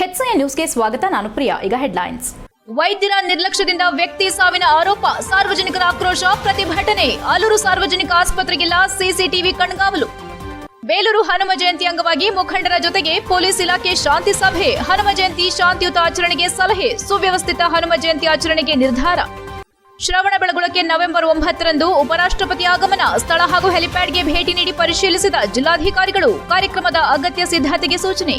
ಹೆಚ್ಐ ನ್ಯೂಸ್ಗೆ ಸ್ವಾಗತ, ನಾನು ಪ್ರಿಯಾ. ಈಗ ಹೆಡ್ಲೈನ್ಸ್ ವೈದ್ಯರ ನಿರ್ಲಕ್ಷ್ಯದಿಂದ ವ್ಯಕ್ತಿ ಸಾವಿನ ಆರೋಪ, ಸಾರ್ವಜನಿಕರ ಆಕ್ರೋಶ, ಪ್ರತಿಭಟನೆ. ಆಲೂರು ಸಾರ್ವಜನಿಕ ಆಸ್ಪತ್ರೆಗಿಲ್ಲ, ಸಿಸಿಟಿವಿ ಕಣ್ಗಾವಲು. ಬೇಲೂರು ಹನುಮ ಜಯಂತಿ ಅಂಗವಾಗಿ ಮುಖಂಡರ ಜೊತೆಗೆ ಪೊಲೀಸ್ ಇಲಾಖೆ ಶಾಂತಿ ಸಭೆ. ಹನುಮ ಜಯಂತಿ ಶಾಂತಿಯುತ ಆಚರಣೆಗೆ ಸಲಹೆ. ಸುವ್ಯವಸ್ಥಿತ ಹನುಮ ಜಯಂತಿ ಆಚರಣೆಗೆ ನಿರ್ಧಾರ. ಶ್ರವಣ ಬೆಳಗೊಳಕ್ಕೆ ನವೆಂಬರ್ ಒಂಬತ್ತರಂದು ಉಪರಾಷ್ಟ್ರಪತಿ ಆಗಮನ, ಸ್ಥಳ ಹಾಗೂ ಹೆಲಿಪ್ಯಾಡ್ಗೆ ಭೇಟಿ ನೀಡಿ ಪರಿಶೀಲಿಸಿದ ಜಿಲ್ಲಾಧಿಕಾರಿಗಳು ಕಾರ್ಯಕ್ರಮದ ಅಗತ್ಯ ಸಿದ್ಧತೆಗೆ ಸೂಚನೆ.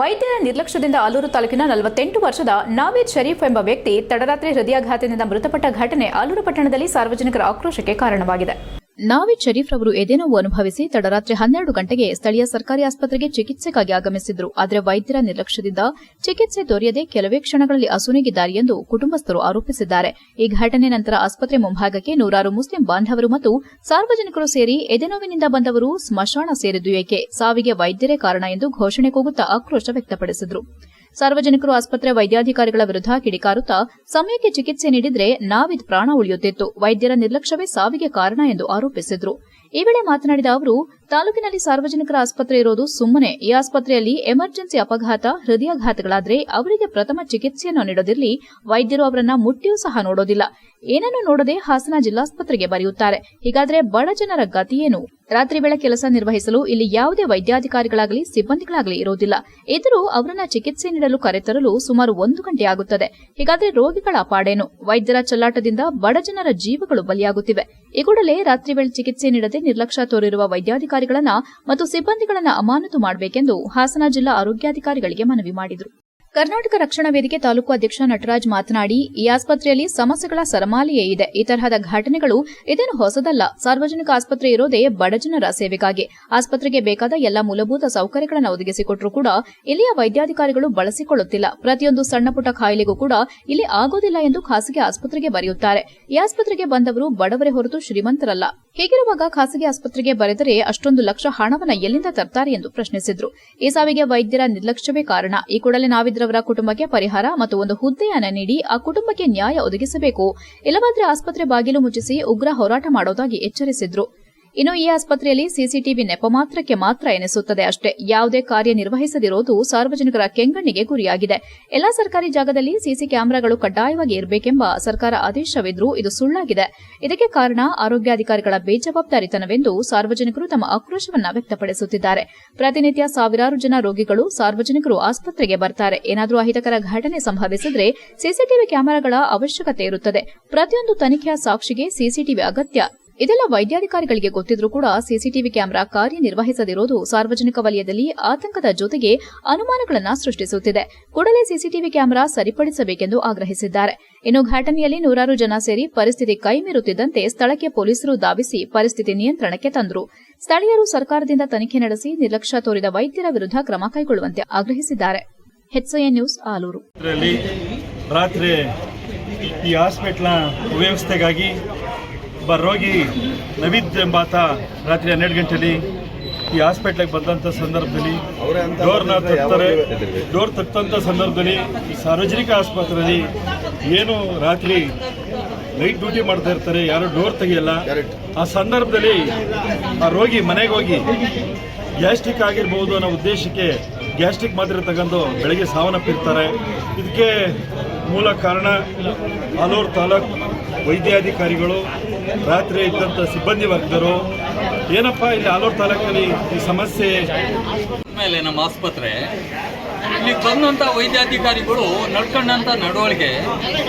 ವೈದ್ಯರ ನಿರ್ಲಕ್ಷ್ಯದಿಂದ ಆಲೂರು ತಾಲೂಕಿನ ನಲವತ್ತೆಂಟು ವರ್ಷದ ನಾವೀದ್ ಶರೀಫ್ ಎಂಬ ವ್ಯಕ್ತಿ ತಡರಾತ್ರಿ ಹೃದಯಾಘಾತದಿಂದ ಮೃತಪಟ್ಟ ಘಟನೆ ಆಲೂರು ಪಟ್ಟಣದಲ್ಲಿ ಸಾರ್ವಜನಿಕರ ಆಕ್ರೋಶಕ್ಕೆ ಕಾರಣವಾಗಿದೆ. ನಾವಿದ್ ಶರೀಫ್ ರವರು ಎದೆನೋವು ಅನುಭವಿಸಿ ತಡರಾತ್ರಿ ಹನ್ನೆರಡು ಗಂಟೆಗೆ ಸ್ಥಳೀಯ ಸರ್ಕಾರಿ ಆಸ್ಪತ್ರೆಗೆ ಚಿಕಿತ್ಸೆಗಾಗಿ ಆಗಮಿಸಿದ್ರು. ಆದರೆ ವೈದ್ಯರ ನಿರ್ಲಕ್ಷ್ಯದಿಂದ ಚಿಕಿತ್ಸೆ ದೊರೆಯದೆ ಕೆಲವೇ ಕ್ಷಣಗಳಲ್ಲಿ ಅಸುನೀಗಿದ್ದಾರೆ ಎಂದು ಕುಟುಂಬಸ್ಥರು ಆರೋಪಿಸಿದ್ದಾರೆ. ಈ ಘಟನೆ ನಂತರ ಆಸ್ಪತ್ರೆ ಮುಂಭಾಗಕ್ಕೆ ನೂರಾರು ಮುಸ್ಲಿಂ ಬಾಂಧವರು ಮತ್ತು ಸಾರ್ವಜನಿಕರು ಸೇರಿ ಎದೆನೋವಿನಿಂದ ಬಂದವರು ಸ್ಮಶಾನ ಸೇರಿದ್ದು ಏಕೆ? ಸಾವಿಗೆ ವೈದ್ಯರೇ ಕಾರಣ ಎಂದು ಘೋಷಣೆ ಕೂಗುತ್ತಾ ಆಕ್ರೋಶ ವ್ಯಕ್ತಪಡಿಸಿದರು. ಸಾರ್ವಜನಿಕರು ಆಸ್ಪತ್ರೆ ವೈದ್ಯಾಧಿಕಾರಿಗಳ ವಿರುದ್ಧ ಕಿಡಿಕಾರುತ್ತಾ ಸಮಯಕ್ಕೆ ಚಿಕಿತ್ಸೆ ನೀಡಿದ್ರೆ ನಾವಿದ್ ಪ್ರಾಣ ಉಳಿಯುತ್ತಿತ್ತು. ವೈದ್ಯರ ನಿರ್ಲಕ್ಷ್ಯವೇ ಸಾವಿಗೆ ಕಾರಣ ಎಂದು ಆರೋಪಿಸಿದ್ರು. ಈ ವೇಳೆ ಮಾತನಾಡಿದ ಅವರು, ತಾಲೂಕಿನಲ್ಲಿ ಸಾರ್ವಜನಿಕರ ಆಸ್ಪತ್ರೆ ಇರೋದು ಸುಮ್ಮನೆ. ಈ ಆಸ್ಪತ್ರೆಯಲ್ಲಿ ಎಮರ್ಜೆನ್ಸಿ ಅಪಘಾತ, ಹೃದಯಾಘಾತಗಳಾದ್ರೆ ಅವರಿಗೆ ಪ್ರಥಮ ಚಿಕಿತ್ಸೆಯನ್ನು ನೀಡೋದಿರಲಿ, ವೈದ್ಯರು ಅವರನ್ನ ಮುಟ್ಟಿಯೂ ಸಹ ನೋಡೋದಿಲ್ಲ. ಏನನ್ನೂ ನೋಡದೆ ಹಾಸನ ಜಿಲ್ಲಾಸ್ಪತ್ರೆಗೆ ಬರೆಯುತ್ತಾರೆ. ಹೀಗಾದ್ರೆ ಬಡ ಜನರ ಗತಿಯೇನು ರಾತ್ರಿ ವೇಳೆ ಕೆಲಸ ನಿರ್ವಹಿಸಲು ಇಲ್ಲಿ ಯಾವುದೇ ವೈದ್ಯಾಧಿಕಾರಿಗಳಾಗಲಿ, ಸಿಬ್ಬಂದಿಗಳಾಗಲಿ ಇರುವುದಿಲ್ಲ. ಇದ್ರೂ ಅವರನ್ನ ಚಿಕಿತ್ಸೆ ನೀಡಲು ಕರೆತರಲು ಸುಮಾರು ಒಂದು ಗಂಟೆ ಆಗುತ್ತದೆ. ಹೀಗಾದ್ರೆ ರೋಗಿಗಳ ಪಾಡೇನು? ವೈದ್ಯರ ಚಲ್ಲಾಟದಿಂದ ಬಡ ಜನರ ಜೀವಗಳು ಬಲಿಯಾಗುತ್ತಿವೆ. ಈ ಕೂಡಲೇ ರಾತ್ರಿ ವೇಳೆ ಚಿಕಿತ್ಸೆ ನೀಡದೆ ನಿರ್ಲಕ್ಷ್ಯ ತೋರಿರುವ ವೈದ್ಯಾಧಿಕಾರಿಗಳನ್ನ ಮತ್ತು ಸಿಬ್ಬಂದಿಗಳನ್ನ ಅಮಾನತು ಮಾಡಬೇಕೆಂದು ಹಾಸನ ಜಿಲ್ಲಾ ಆರೋಗ್ಯಾಧಿಕಾರಿಗಳಿಗೆ ಮನವಿ ಮಾಡಿದರು. ಕರ್ನಾಟಕ ರಕ್ಷಣಾ ವೇದಿಕೆ ತಾಲೂಕು ಅಧ್ಯಕ್ಷ ನಟರಾಜ್ ಮಾತನಾಡಿ, ಈ ಆಸ್ಪತ್ರೆಯಲ್ಲಿ ಸಮಸ್ಯೆಗಳ ಸರಮಾಲೆಯೇ ಇದೆ. ಈ ತರಹದ ಘಟನೆಗಳು ಇದೇನು ಹೊಸದಲ್ಲ. ಸಾರ್ವಜನಿಕ ಆಸ್ಪತ್ರೆ ಇರೋದೇ ಬಡಜನರ ಸೇವೆಗಾಗಿ. ಆಸ್ಪತ್ರೆಗೆ ಬೇಕಾದ ಎಲ್ಲ ಮೂಲಭೂತ ಸೌಕರ್ಯಗಳನ್ನು ಒದಗಿಸಿಕೊಟ್ಟರೂ ಕೂಡ ಇಲ್ಲಿಯ ವೈದ್ಯಾಧಿಕಾರಿಗಳು ಬಳಸಿಕೊಳ್ಳುತ್ತಿಲ್ಲ. ಪ್ರತಿಯೊಂದು ಸಣ್ಣಪುಟ್ಟ ಖಾಯಿಲೆಗೂ ಕೂಡ ಇಲ್ಲಿ ಆಗೋದಿಲ್ಲ ಎಂದು ಖಾಸಗಿ ಆಸ್ಪತ್ರೆಗೆ ಬರೆಯುತ್ತಾರೆ. ಈ ಆಸ್ಪತ್ರೆಗೆ ಬಂದವರು ಬಡವರೇ ಹೊರತು ಶ್ರೀಮಂತರಲ್ಲ. ಹೀಗಿರುವಾಗ ಖಾಸಗಿ ಆಸ್ಪತ್ರೆಗೆ ಬರೆದರೆ ಅಷ್ಟೊಂದು ಲಕ್ಷ ಹಣವನ್ನ ಎಲ್ಲಿಂದ ತರ್ತಾರೆ ಎಂದು ಪ್ರಶ್ನಿಸಿದ್ರು. ಈ ಸಾವಿಗೆ ವೈದ್ಯರ ನಿರ್ಲಕ್ಷ್ಯವೇ ಕಾರಣ. ಈ ಕೂಡಲೇ ನಾವಿದ್ರವರ ಕುಟುಂಬಕ್ಕೆ ಪರಿಹಾರ ಮತ್ತು ಒಂದು ಹುದ್ದೆಯನ್ನು ನೀಡಿ ಆ ಕುಟುಂಬಕ್ಕೆ ನ್ಯಾಯ ಒದಗಿಸಬೇಕು. ಇಲ್ಲವಾದರೆ ಆಸ್ಪತ್ರೆ ಬಾಗಿಲು ಮುಚ್ಚಿಸಿ ಉಗ್ರ ಹೋರಾಟ ಮಾಡೋದಾಗಿ ಎಚ್ಚರಿಸಿದ್ರು. ಇನ್ನು ಈ ಆಸ್ಪತ್ರೆಯಲ್ಲಿ ಸಿಸಿಟಿವಿ ನೆಪ ಮಾತ್ರಕ್ಕೆ ಮಾತ್ರ ಎನಿಸುತ್ತದೆ ಅಷ್ಟೇ. ಯಾವುದೇ ಕಾರ್ಯನಿರ್ವಹಿಸದಿರೋದು ಸಾರ್ವಜನಿಕರ ಕೆಂಗಣ್ಣಿಗೆ ಗುರಿಯಾಗಿದೆ. ಎಲ್ಲಾ ಸರ್ಕಾರಿ ಜಾಗದಲ್ಲಿ ಸಿಸಿ ಕ್ಯಾಮೆರಾಗಳು ಕಡ್ಡಾಯವಾಗಿ ಇರಬೇಕೆಂಬ ಸರ್ಕಾರ ಆದೇಶವಿದ್ರೂ ಇದು ಸುಳ್ಳಾಗಿದೆ. ಇದಕ್ಕೆ ಕಾರಣ ಆರೋಗ್ಯಾಧಿಕಾರಿಗಳ ಬೇಜವಾಬ್ದಾರಿತನವೆಂದು ಸಾರ್ವಜನಿಕರು ತಮ್ಮ ಆಕ್ರೋಶವನ್ನು ವ್ಯಕ್ತಪಡಿಸುತ್ತಿದ್ದಾರೆ. ಪ್ರತಿನಿತ್ಯ ಸಾವಿರಾರು ಜನ ರೋಗಿಗಳು ಸಾರ್ವಜನಿಕರು ಆಸ್ಪತ್ರೆಗೆ ಬರ್ತಾರೆ. ಏನಾದರೂ ಅಹಿತಕರ ಘಟನೆ ಸಂಭವಿಸಿದ್ರೆ ಸಿಸಿಟಿವಿ ಕ್ಯಾಮೆರಾಗಳ ಅವಶ್ಯಕತೆ ಇರುತ್ತದೆ. ಪ್ರತಿಯೊಂದು ತನಿಖೆಯ ಸಾಕ್ಷಿಗೆ ಸಿಸಿಟಿವಿ ಅಗತ್ಯ. ಇದೆಲ್ಲ ವೈದ್ಯಾಧಿಕಾರಿಗಳಿಗೆ ಗೊತ್ತಿದ್ರೂ ಕೂಡ ಸಿಸಿಟಿವಿ ಕ್ಯಾಮೆರಾ ಕಾರ್ಯನಿರ್ವಹಿಸದಿರೋದು ಸಾರ್ವಜನಿಕ ವಲಯದಲ್ಲಿ ಆತಂಕದ ಜೊತೆಗೆ ಅನುಮಾನಗಳನ್ನು ಸೃಷ್ಟಿಸುತ್ತಿದೆ. ಕೂಡಲೇ ಸಿಸಿಟಿವಿ ಕ್ಯಾಮೆರಾ ಸರಿಪಡಿಸಬೇಕೆಂದು ಆಗ್ರಹಿಸಿದ್ದಾರೆ. ಇನ್ನು ಘಟನೆಯಲ್ಲಿ ನೂರಾರು ಜನ ಸೇರಿ ಪರಿಸ್ಥಿತಿ ಕೈಮೀರುತ್ತಿದ್ದಂತೆ ಸ್ಥಳಕ್ಕೆ ಪೊಲೀಸರು ಧಾವಿಸಿ ಪರಿಸ್ಥಿತಿ ನಿಯಂತ್ರಣಕ್ಕೆ ತಂದರು. ಸ್ಥಳೀಯರು ಸರ್ಕಾರದಿಂದ ತನಿಖೆ ನಡೆಸಿ ನಿರ್ಲಕ್ಷ್ಯ ತೋರಿದ ವೈದ್ಯರ ವಿರುದ್ಧ ಕ್ರಮ ಕೈಗೊಳ್ಳುವಂತೆ ಆಗ್ರಹಿಸಿದ್ದಾರೆ. ನ್ಯೂಸ್ ಆಲೂರು. ರಾತ್ರಿ ಈ ಹಾಸ್ಪಿಟ್ಲ್ನ ವ್ಯವಸ್ಥೆಗಾಗಿ ಒಬ್ಬ ರೋಗಿ ನವೀದ್ ಎಂಬಾತ ರಾತ್ರಿ ಹನ್ನೆರಡು ಗಂಟೆಯಲ್ಲಿ ಈ ಹಾಸ್ಪಿಟ್ಲಿಗೆ ಬಂದಂಥ ಸಂದರ್ಭದಲ್ಲಿ ಡೋರ್ನ ತರ್ತಾರೆ. ಡೋರ್ ತಟ್ಟಂಥ ಸಂದರ್ಭದಲ್ಲಿ ಈ ಸಾರ್ವಜನಿಕ ಆಸ್ಪತ್ರೆಯಲ್ಲಿ ಏನು ರಾತ್ರಿ ಲೈಟ್ ಡ್ಯೂಟಿ ಮಾಡ್ತಾ ಇರ್ತಾರೆ ಯಾರು ಡೋರ್ ತೆಗಿಯಲ್ಲ. ಆ ಸಂದರ್ಭದಲ್ಲಿ ಆ ರೋಗಿ ಮನೆಗೆ ಹೋಗಿ ಗ್ಯಾಸ್ಟ್ರಿಕ್ ಆಗಿರ್ಬೋದು ಅನ್ನೋ ಉದ್ದೇಶಕ್ಕೆ ಗ್ಯಾಸ್ಟ್ರಿಕ್ ಮಾತ್ರೆ ತಗೊಂಡು ಬೆಳಗ್ಗೆ ಸಾವನ್ನಪ್ಪಿರ್ತಾರೆ. ಇದಕ್ಕೆ ಮೂಲ ಕಾರಣ ಆಲೂರು ತಾಲೂಕು ವೈದ್ಯಾಧಿಕಾರಿಗಳು ರಾತ್ರಿ ಇದ್ದಂಥ ಸಿಬ್ಬಂದಿ ವರ್ಗದರು ಏನಪ್ಪ ಇಲ್ಲಿ ಆಲೂರು ತಾಲೂಕಲ್ಲಿ ಈ ಸಮಸ್ಯೆ? ಮೇಲೆ ನಮ್ಮ ಆಸ್ಪತ್ರೆ, ಇಲ್ಲಿ ಬಂದಂಥ ವೈದ್ಯಾಧಿಕಾರಿಗಳು ನಡ್ಕೊಂಡಂಥ ನಡವಳಿಕೆ,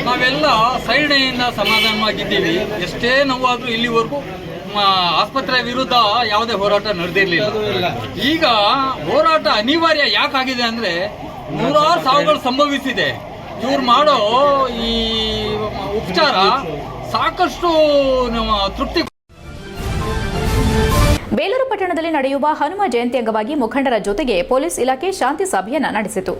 ನಾವೆಲ್ಲ ಸೈಡ್ನಿಂದ ಸಮಾಧಾನವಾಗಿದ್ದೀವಿ. ಎಷ್ಟೇ ನೋವಾದರೂ ಇಲ್ಲಿವರೆಗೂ ಆಸ್ಪತ್ರೆ ವಿರುದ್ಧ ಯಾವುದೇ ಹೋರಾಟ ನಡೆದಿರಲಿಲ್ಲ. ಈಗ ಹೋರಾಟ ಅನಿವಾರ್ಯ ಯಾಕಾಗಿದೆ ಅಂದರೆ, ನೂರಾರು ಸಾವುಗಳು ಸಂಭವಿಸಿದೆ. ಇವ್ರು ಮಾಡೋ ಈ ಉಪಚಾರ ಸಾಕಷ್ಟು ನಮ್ಮ ತೃಪ್ತಿ ಬೇಲೂರು ಪಟ್ಟಣದಲ್ಲಿ ನಡೆಯುವ ಹನುಮ ಜಯಂತಿ ಅಂಗವಾಗಿ ಮುಖಂಡರ ಜೊತೆಗೆ ಪೊಲೀಸ್ ಇಲಾಖೆ ಶಾಂತಿ ಸಭೆಯನ್ನ ನಡೆಸಿತು.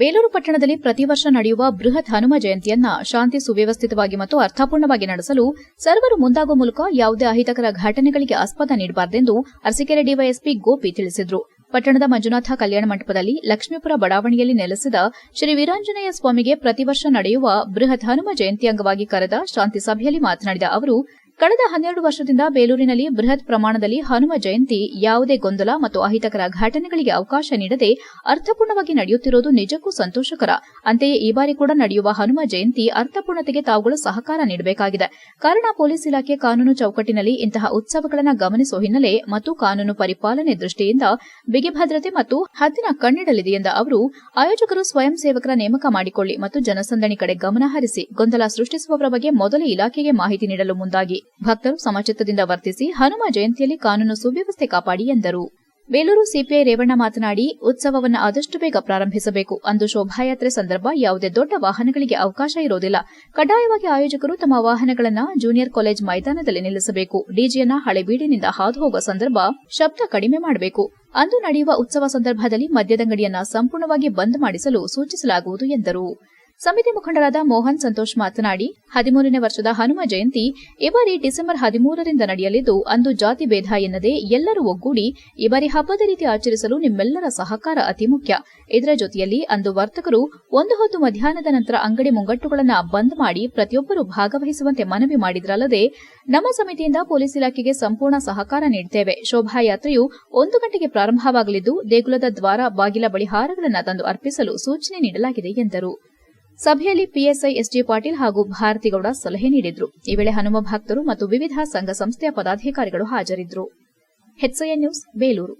ಬೇಲೂರು ಪಟ್ಟಣದಲ್ಲಿ ಪ್ರತಿ ವರ್ಷ ನಡೆಯುವ ಬೃಹತ್ ಹನುಮ ಜಯಂತಿಯನ್ನ ಶಾಂತಿ ಸುವ್ಯವಸ್ಥಿತವಾಗಿ ಮತ್ತು ಅರ್ಥಪೂರ್ಣವಾಗಿ ನಡೆಸಲು ಸರ್ವರು ಮುಂದಾಗುವ ಮೂಲಕ ಯಾವುದೇ ಅಹಿತಕರ ಘಟನೆಗಳಿಗೆ ಆಸ್ಪದ ನೀಡಬಾರದೆಂದು ಅರಸಿಕೆರೆ ಡಿವೈಎಸ್ಪಿ ಗೋಪಿ ತಿಳಿಸಿದರು. ಪಟ್ಟಣದ ಮಂಜುನಾಥ ಕಲ್ಯಾಣ ಮಂಟಪದಲ್ಲಿ ಲಕ್ಷ್ಮೀಪುರ ಬಡಾವಣೆಯಲ್ಲಿ ನೆಲೆಸಿದ ಶ್ರೀ ವೀರಾಂಜನೇಯ ಸ್ವಾಮಿಗೆ ಪ್ರತಿ ವರ್ಷ ನಡೆಯುವ ಬೃಹತ್ ಹನುಮ ಜಯಂತಿ ಅಂಗವಾಗಿ ಕರೆದ ಶಾಂತಿ ಸಭೆಯಲ್ಲಿ ಮಾತನಾಡಿದ ಅವರು ಕಳೆದ ಹನ್ನೆರಡು ವರ್ಷದಿಂದ ಬೇಲೂರಿನಲ್ಲಿ ಬೃಹತ್ ಪ್ರಮಾಣದಲ್ಲಿ ಹನುಮ ಜಯಂತಿ ಯಾವುದೇ ಗೊಂದಲ ಮತ್ತು ಅಹಿತಕರ ಘಟನೆಗಳಿಗೆ ಅವಕಾಶ ನೀಡದೆ ಅರ್ಥಪೂರ್ಣವಾಗಿ ನಡೆಯುತ್ತಿರುವುದು ನಿಜಕ್ಕೂ ಸಂತೋಷಕರ. ಅಂತೆಯೇ ಈ ಬಾರಿ ಕೂಡ ನಡೆಯುವ ಹನುಮ ಜಯಂತಿ ಅರ್ಥಪೂರ್ಣತೆಗೆ ತಾವುಗಳು ಸಹಕಾರ ನೀಡಬೇಕಾಗಿದೆ. ಕಾರಣ ಪೊಲೀಸ್ ಇಲಾಖೆ ಕಾನೂನು ಚೌಕಟ್ಟಿನಲ್ಲಿ ಇಂತಹ ಉತ್ಸವಗಳನ್ನು ಗಮನಿಸುವ ಹಿನ್ನೆಲೆ ಮತ್ತು ಕಾನೂನು ಪರಿಪಾಲನೆ ದೃಷ್ಟಿಯಿಂದ ಬಿಗಿ ಭದ್ರತೆ ಮತ್ತು ಹದ್ದಿನ ಕಣ್ಣಿಡಲಿದೆ ಎಂದ ಅವರು, ಆಯೋಜಕರು ಸ್ವಯಂ ಸೇವಕರ ನೇಮಕ ಮಾಡಿಕೊಳ್ಳಿ ಮತ್ತು ಜನಸಂದಣಿ ಕಡೆ ಗಮನ ಹರಿಸಿ ಗೊಂದಲ ಸೃಷ್ಟಿಸುವವರ ಬಗ್ಗೆ ಮೊದಲೇ ಇಲಾಖೆಗೆ ಮಾಹಿತಿ ನೀಡಲು ಮುಂದಾಗಿ ಭಕ್ತರು ಸಮಚಿತ್ತದಿಂದ ವರ್ತಿಸಿ ಹನುಮ ಜಯಂತಿಯಲ್ಲಿ ಕಾನೂನು ಸುವ್ಯವಸ್ಥೆ ಕಾಪಾಡಿ ಎಂದರು. ಬೇಲೂರು ಸಿಪಿಐ ರೇವಣ್ಣ ಮಾತನಾಡಿ, ಉತ್ಸವವನ್ನು ಆದಷ್ಟು ಬೇಗ ಪ್ರಾರಂಭಿಸಬೇಕು. ಅಂದು ಶೋಭಾಯಾತ್ರೆ ಸಂದರ್ಭ ಯಾವುದೇ ದೊಡ್ಡ ವಾಹನಗಳಿಗೆ ಅವಕಾಶ ಇರೋದಿಲ್ಲ ಕಡ್ಡಾಯವಾಗಿ ಆಯೋಜಕರು ತಮ್ಮ ವಾಹನಗಳನ್ನು ಜೂನಿಯರ್ ಕಾಲೇಜ್ ಮೈದಾನದಲ್ಲಿ ನಿಲ್ಲಿಸಬೇಕು. ಡಿಜಿಯನ್ನ ಹಳೆಬೀಡಿನಿಂದ ಹಾದು ಹೋಗುವ ಸಂದರ್ಭ ಶಬ್ದ ಕಡಿಮೆ ಮಾಡಬೇಕು. ಅಂದು ನಡೆಯುವ ಉತ್ಸವ ಸಂದರ್ಭದಲ್ಲಿ ಮದ್ಯದಂಗಡಿಯನ್ನ ಸಂಪೂರ್ಣವಾಗಿ ಬಂದ್ ಮಾಡಿಸಲು ಸೂಚಿಸಲಾಗುವುದು ಎಂದರು. ಸಮಿತಿ ಮುಖಂಡರಾದ ಮೋಹನ್ ಸಂತೋಷ್ ಮಾತನಾಡಿ, ಹದಿಮೂರನೇ ವರ್ಷದ ಹನುಮ ಜಯಂತಿ ಈ ಬಾರಿ ಡಿಸೆಂಬರ್ ಹದಿಮೂರರಿಂದ ನಡೆಯಲಿದ್ದು, ಅಂದು ಜಾತಿ ಭೇದ ಎನ್ನದೆ ಎಲ್ಲರೂ ಒಗ್ಗೂಡಿ ಈ ಬಾರಿ ಹಬ್ಬದ ರೀತಿ ಆಚರಿಸಲು ನಿಮ್ಮೆಲ್ಲರ ಸಹಕಾರ ಅತಿ ಮುಖ್ಯ. ಇದರ ಜೊತೆಯಲ್ಲಿ ಅಂದು ವರ್ತಕರು ಒಂದು ಹೊತ್ತು ಮಧ್ಯಾಹ್ನದ ನಂತರ ಅಂಗಡಿ ಮುಂಗಟ್ಟುಗಳನ್ನು ಬಂದ್ ಮಾಡಿ ಪ್ರತಿಯೊಬ್ಬರು ಭಾಗವಹಿಸುವಂತೆ ಮನವಿ ಮಾಡಿದ್ರಲ್ಲದೆ, ನಮ್ಮ ಸಮಿತಿಯಿಂದ ಪೊಲೀಸ್ ಇಲಾಖೆಗೆ ಸಂಪೂರ್ಣ ಸಹಕಾರ ನೀಡುತ್ತೇವೆ ಶೋಭಾಯಾತ್ರೆಯು ಒಂದು ಗಂಟೆಗೆ ಪ್ರಾರಂಭವಾಗಲಿದ್ದು, ದೇಗುಲದ ದ್ವಾರ ಬಾಗಿಲ ಬಳಿ ಹಾರಗಳನ್ನು ತಂದು ಅರ್ಪಿಸಲು ಸೂಚನೆ ನೀಡಲಾಗಿದೆ ಎಂದರು. ಸಭೆಯಲ್ಲಿ ಪಿಎಸ್ಐ ಎಸ್ಜಿ ಪಾಟೀಲ್ ಹಾಗೂ ಭಾರತಿಗೌಡ ಸಲಹೆ ನೀಡಿದ್ರು. ಈ ವೇಳೆ ಹನುಮ ಭಕ್ತರು ಮತ್ತು ವಿವಿಧ ಸಂಘ ಸಂಸ್ಥೆಯ ಪದಾಧಿಕಾರಿಗಳು ಹಾಜರಿದ್ದರು ನ್ಯೂಸ್, ಬೇಲೂರು.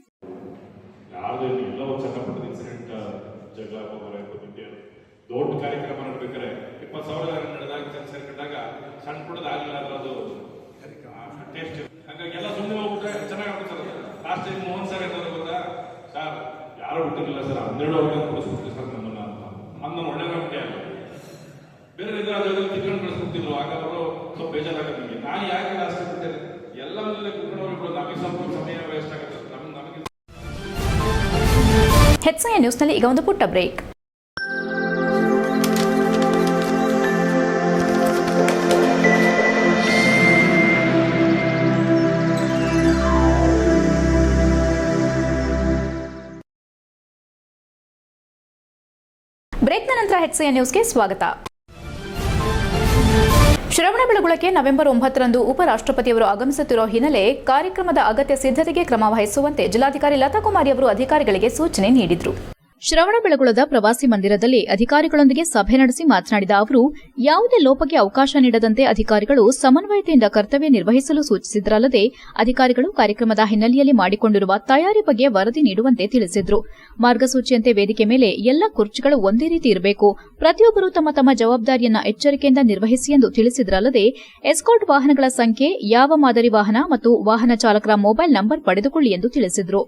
ದೊಡ್ಡ ಕಾರ್ಯಕ್ರಮ ನಡ್ಬೇಕಾರೆ ಇಪ್ಪತ್ತು ಸಾವಿರ ನಡೆದಾಗ, ಜನ ಸೇರ್ಕೊಂಡಾಗ ಸಣ್ಣ ಪುಟ್ಟದ ಆಗಲಿಲ್ಲ ಅಂದ್ರೆ ಅದು ಟೇಸ್ಟ್ ಹಂಗಾಗಿ ಎಲ್ಲ ಸುಮ್ಮನೆ ಹೋಗ್ಬಿಟ್ರೆ ಚೆನ್ನಾಗಿ sir last time Mohan sir ಗೊತ್ತಾ? ಸರ್ ಯಾರು ಬಿಟ್ಟಿರಲಿಲ್ಲ ಸರ್ ಹನ್ನೆರಡು ಅವ್ರಿಗೆ ಕೊಡಿಸ್ಬಿಟ್ರಿ ಸರ್ ನಮ್ಮ ಒಳ್ಳೆ ನಂಬಿಕೆ ಅಲ್ಲ ಬೇರೆ ಇದ್ರೆ ಅದ್ರಲ್ಲಿ ತಿಳ್ಕೊಂಡು ಕಳಿಸ್ಕೊಡ್ತಿದ್ರು, ಆಗ ಅವರು ಸ್ವಲ್ಪ ಬೇಜಾರಾಗುತ್ತೆ ನಿಮಗೆ. ನಾನು ಯಾಕೆ ಲಾಸ್ಟ್ ಕೊಟ್ಟೆ ಎಲ್ಲ ಮೇಲೆ ಕುತ್ಕೊಂಡು ಹೋಗ್ಬಿಟ್ಟು ನಮಗೆ ಸ್ವಲ್ಪ ಸಮಯ ವೇಸ್ಟ್ ಆಗುತ್ತೆ. ಹೆಚ್ಚಿನ ನ್ಯೂಸ್ನಲ್ಲಿ ಈಗ ಒಂದು ಪುಟ್ಟ ಬ್ರೇಕ್ ಬ್ರೇಕ್ನ ನ್ಯೂಸ್ ನ್ಯೂಸ್ಗೆ ಸ್ವಾಗತ. ಶ್ರವಣಬೆಳಗೊಳಕ್ಕೆ ನವೆಂಬರ್ ಒಂಬತ್ತರಂದು ಉಪರಾಷ್ಟ್ರಪತಿಯವರು ಆಗಮಿಸುತ್ತಿರುವ ಹಿನ್ನೆಲೆ ಕಾರ್ಯಕ್ರಮದ ಅಗತ್ಯ ಸಿದ್ಧತೆಗೆ ಕ್ರಮ ವಹಿಸುವಂತೆ ಜಿಲ್ಲಾಧಿಕಾರಿ ಲತಾ ಕುಮಾರಿ ಅವರು ಅಧಿಕಾರಿಗಳಿಗೆ ಸೂಚನೆ ನೀಡಿದರು. ಶ್ರವಣಬೆಳಗೊಳದ ಪ್ರವಾಸಿ ಮಂದಿರದಲ್ಲಿ ಅಧಿಕಾರಿಗಳೊಂದಿಗೆ ಸಭೆ ನಡೆಸಿ ಮಾತನಾಡಿದ ಅವರು, ಯಾವುದೇ ಲೋಪಕ್ಕೆ ಅವಕಾಶ ನೀಡದಂತೆ ಅಧಿಕಾರಿಗಳು ಸಮನ್ವಯತೆಯಿಂದ ಕರ್ತವ್ಯ ನಿರ್ವಹಿಸಲು ಸೂಚಿಸಿದರಲ್ಲದೆ ಅಧಿಕಾರಿಗಳು ಕಾರ್ಯಕ್ರಮದ ಹಿನ್ನೆಲೆಯಲ್ಲಿ ಮಾಡಿಕೊಂಡಿರುವ ತಯಾರಿ ಬಗ್ಗೆ ವರದಿ ನೀಡುವಂತೆ ತಿಳಿಸಿದರು. ಮಾರ್ಗಸೂಚಿಯಂತೆ ವೇದಿಕೆ ಮೇಲೆ ಎಲ್ಲ ಕುರ್ಚಿಗಳು ಒಂದೇ ರೀತಿ ಇರಬೇಕು. ಪ್ರತಿಯೊಬ್ಬರು ತಮ್ಮ ತಮ್ಮ ಜವಾಬ್ದಾರಿಯನ್ನು ಎಚ್ಚರಿಕೆಯಿಂದ ನಿರ್ವಹಿಸಿ ಎಂದು ತಿಳಿಸಿದ್ರಲ್ಲದೆ ಎಸ್ಕಾಟ್ ವಾಹನಗಳ ಸಂಖ್ಯೆ, ಯಾವ ಮಾದರಿ ವಾಹನ ಮತ್ತು ವಾಹನ ಚಾಲಕರ ಮೊಬೈಲ್ ನಂಬರ್ ಪಡೆದುಕೊಳ್ಳಿ ಎಂದು ತಿಳಿಸಿದ್ರು.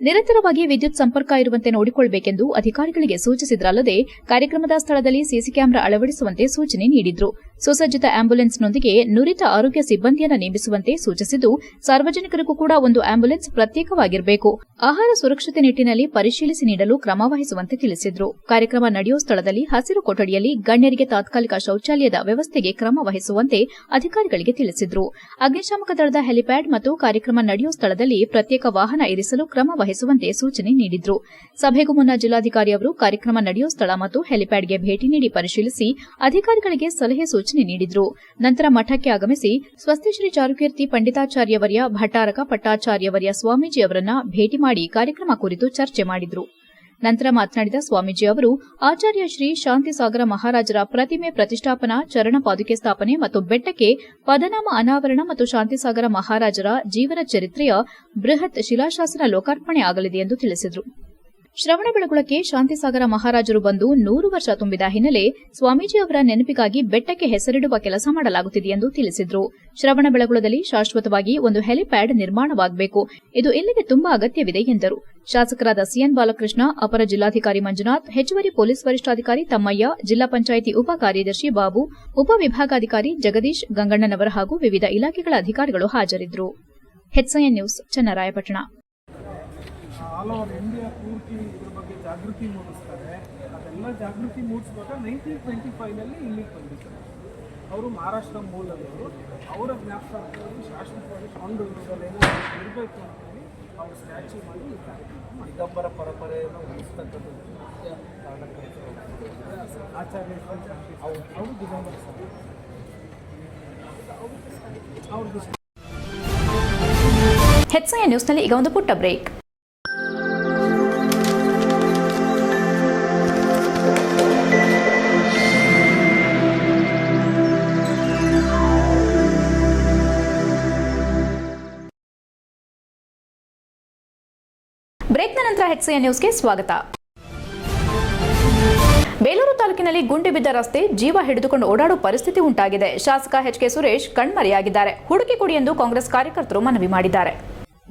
ನಿರಂತರವಾಗಿ ವಿದ್ಯುತ್ ಸಂಪರ್ಕ ಇರುವಂತೆ ನೋಡಿಕೊಳ್ಳಬೇಕೆಂದು ಅಧಿಕಾರಿಗಳಿಗೆ ಸೂಚಿಸಿದರಲ್ಲದೆ ಕಾರ್ಯಕ್ರಮದ ಸ್ಥಳದಲ್ಲಿ ಸಿಸಿ ಕ್ಯಾಮೆರಾ ಅಳವಡಿಸುವಂತೆ ಸೂಚನೆ ನೀಡಿದ್ರು. ಸುಸಜ್ಜಿತ ಆಂಬ್ಯುಲೆನ್ಸ್ನೊಂದಿಗೆ ನುರಿತ ಆರೋಗ್ಯ ಸಿಬ್ಬಂದಿಯನ್ನು ನೇಮಿಸುವಂತೆ ಸೂಚಿಸಿದ್ದು, ಸಾರ್ವಜನಿಕರಿಗೂ ಕೂಡ ಒಂದು ಆಂಬ್ಯುಲೆನ್ಸ್ ಪ್ರತ್ಯೇಕವಾಗಿರಬೇಕು. ಆಹಾರ ಸುರಕ್ಷತೆ ನಿಟ್ಟಿನಲ್ಲಿ ಪರಿಶೀಲಿಸಿ ನೀಡಲು ಕ್ರಮ ವಹಿಸುವಂತೆ ತಿಳಿಸಿದರು. ಕಾರ್ಯಕ್ರಮ ನಡೆಯುವ ಸ್ಥಳದಲ್ಲಿ ಹಸಿರು ಕೊಠಡಿಯಲ್ಲಿ ಗಣ್ಯರಿಗೆ ತಾತ್ಕಾಲಿಕ ಶೌಚಾಲಯದ ವ್ಯವಸ್ಥೆಗೆ ಕ್ರಮ ವಹಿಸುವಂತೆ ಅಧಿಕಾರಿಗಳಿಗೆ ತಿಳಿಸಿದರು. ಅಗ್ನಿಶಾಮಕ ದಳದ ಹೆಲಿಪ್ಯಾಡ್ ಮತ್ತು ಕಾರ್ಯಕ್ರಮ ನಡೆಯುವ ಸ್ಥಳದಲ್ಲಿ ಪ್ರತ್ಯೇಕ ವಾಹನ ಇರಿಸಲು ಕ್ರಮ ವಹಿಸುವಂತೆ ಸೂಚನೆ ನೀಡಿದ್ರು. ಸಭೆಗೂ ಮುನ್ನ ಜಿಲ್ಲಾಧಿಕಾರಿ ಅವರು ಕಾರ್ಯಕ್ರಮ ನಡೆಯುವ ಸ್ಥಳ ಮತ್ತು ಹೆಲಿಪ್ಯಾಡ್ಗೆ ಭೇಟಿ ನೀಡಿ ಪರಿಶೀಲಿಸಿ ಅಧಿಕಾರಿಗಳಿಗೆ ಸಲಹೆ ಸೂಚನೆ ನೀಡಿದ್ರು. ನಂತರ ಮಠಕ್ಕೆ ಆಗಮಿಸಿ ಸ್ವಸ್ತಿಶ್ರೀ ಚಾರುಕೀರ್ತಿ ಪಂಡಿತಾಚಾರ್ಯವರ್ಯ ಭಟ್ಟಾರಕ ಪಟ್ಟಾಚಾರ್ಯವರ್ಯ ಸ್ವಾಮೀಜಿ ಅವರನ್ನ ಭೇಟಿ ಮಾಡಿ ಕಾರ್ಯಕ್ರಮ ಕುರಿತು ಚರ್ಚೆ ಮಾಡಿದರು. ನಂತರ ಮಾತನಾಡಿದ ಸ್ವಾಮೀಜಿ ಅವರು, ಆಚಾರ್ಯ ಶ್ರೀ ಶಾಂತಿಸಾಗರ ಮಹಾರಾಜರ ಪ್ರತಿಮೆ ಪ್ರತಿಷ್ಠಾಪನಾ, ಚರಣ ಪಾದುಕೆ ಸ್ಥಾಪನೆ ಮತ್ತು ಬೆಟ್ಟಕ್ಕೆ ಪದನಾಮ ಅನಾವರಣ ಮತ್ತು ಶಾಂತಿಸಾಗರ ಮಹಾರಾಜರ ಜೀವನ ಚರಿತ್ರೆಯ ಬೃಹತ್ ಶಿಲಾಶಾಸನ ಲೋಕಾರ್ಪಣೆ ಆಗಲಿದೆ ಎಂದು ತಿಳಿಸಿದರು. ಶ್ರವಣಬೆಳಗೊಳಕ್ಕೆ ಶಾಂತಿಸಾಗರ ಮಹಾರಾಜರು ಬಂದು ನೂರು ವರ್ಷ ತುಂಬಿದ ಹಿನ್ನೆಲೆ ಸ್ವಾಮೀಜಿ ಅವರ ನೆನಪಿಗಾಗಿ ಬೆಟ್ಟಕ್ಕೆ ಹೆಸರಿಡುವ ಕೆಲಸ ಮಾಡಲಾಗುತ್ತಿದೆ ಎಂದು ತಿಳಿಸಿದರು. ಶ್ರವಣಬೆಳಗೊಳದಲ್ಲಿ ಶಾಶ್ವತವಾಗಿ ಒಂದು ಹೆಲಿಪ್ಯಾಡ್ ನಿರ್ಮಾಣವಾಗಬೇಕು. ಇದು ಇಲ್ಲಿಗೆ ತುಂಬಾ ಅಗತ್ಯವಿದೆ ಎಂದರು. ಶಾಸಕರಾದ ಸಿಎನ್ ಬಾಲಕೃಷ್ಣ, ಅಪರ ಜಿಲ್ಲಾಧಿಕಾರಿ ಮಂಜುನಾಥ್, ಹೆಚ್ಚುವರಿ ಪೊಲೀಸ್ ವರಿಷ್ಠಾಧಿಕಾರಿ ತಮ್ಮಯ್ಯ, ಜಿಲ್ಲಾ ಪಂಚಾಯಿತಿ ಉಪ ಕಾರ್ಯದರ್ಶಿ ಬಾಬು ಉಪವಿಭಾಗಾಧಿಕಾರಿ ಜಗದೀಶ್ ಗಂಗಣ್ಣನವರ ಹಾಗೂ ವಿವಿಧ ಇಲಾಖೆಗಳ ಅಧಿಕಾರಿಗಳು ಹಾಜರಿದ್ದರು ನ್ಯೂಸ್, ಚನ್ನರಾಯಪಟ್ಟಣ. ನೈನ್ಟೀನ್ ಟ್ವೆಂಟಿ ಫೈವ್ನಲ್ಲಿ ಇಲ್ಲಿಗೆ ಬಂದಿದ್ದಾರೆ ಅವರು ಮಹಾರಾಷ್ಟ್ರ ಮೂಲದವರು. ಅವರ ಜ್ಞಾಪಕಾರ್ಥವಾಗಿ ಶಾಶ್ವತವಾಗಿ ಸ್ವಾಮಿ ಏನೋ ಇರಬೇಕು ಅಂತೇಳಿ ಅವರು ಸ್ಟ್ಯಾಚ್ಯೂ ಮಾಡಿ ದಿಗಂಬರ ಪರಂಪರೆಯನ್ನು ಉಳಿಸ್ತಕ್ಕಂಥದ್ದು ಮುಖ್ಯ ಆಚಾರ್ಯ ಅವರು ಅವರು ದಿಗಂಬರ ಸರ್ ಅವ್ರಿಗೆ ಹೆಚ್ಐ ನ್ಯೂಸ್ನಲ್ಲಿ ಈಗ ಒಂದು ಪುಟ್ಟ ಬ್ರೇಕ್ ಬ್ರೇಕ್ನ ನಂತರ ಹೆಚ್ಸಿಯ ನ್ಯೂಸ್ಗೆ ಸ್ವಾಗತ. ಬೇಲೂರು ತಾಲೂಕಿನಲ್ಲಿ ಗುಂಡಿ ಬಿದ್ದ ರಸ್ತೆ ಜೀವ ಹಿಡಿದುಕೊಂಡು ಓಡಾಡುವ ಪರಿಸ್ಥಿತಿ ಉಂಟಾಗಿದೆ. ಶಾಸಕ ಎಚ್ ಕೆ ಸುರೇಶ್ ಕಣ್ಮರೆಯಾಗಿದ್ದಾರೆ. ಹುಡುಕಿ ಕೊಡಿ ಎಂದು ಕಾಂಗ್ರೆಸ್ ಕಾರ್ಯಕರ್ತರು ಮನವಿ ಮಾಡಿದ್ದಾರೆ.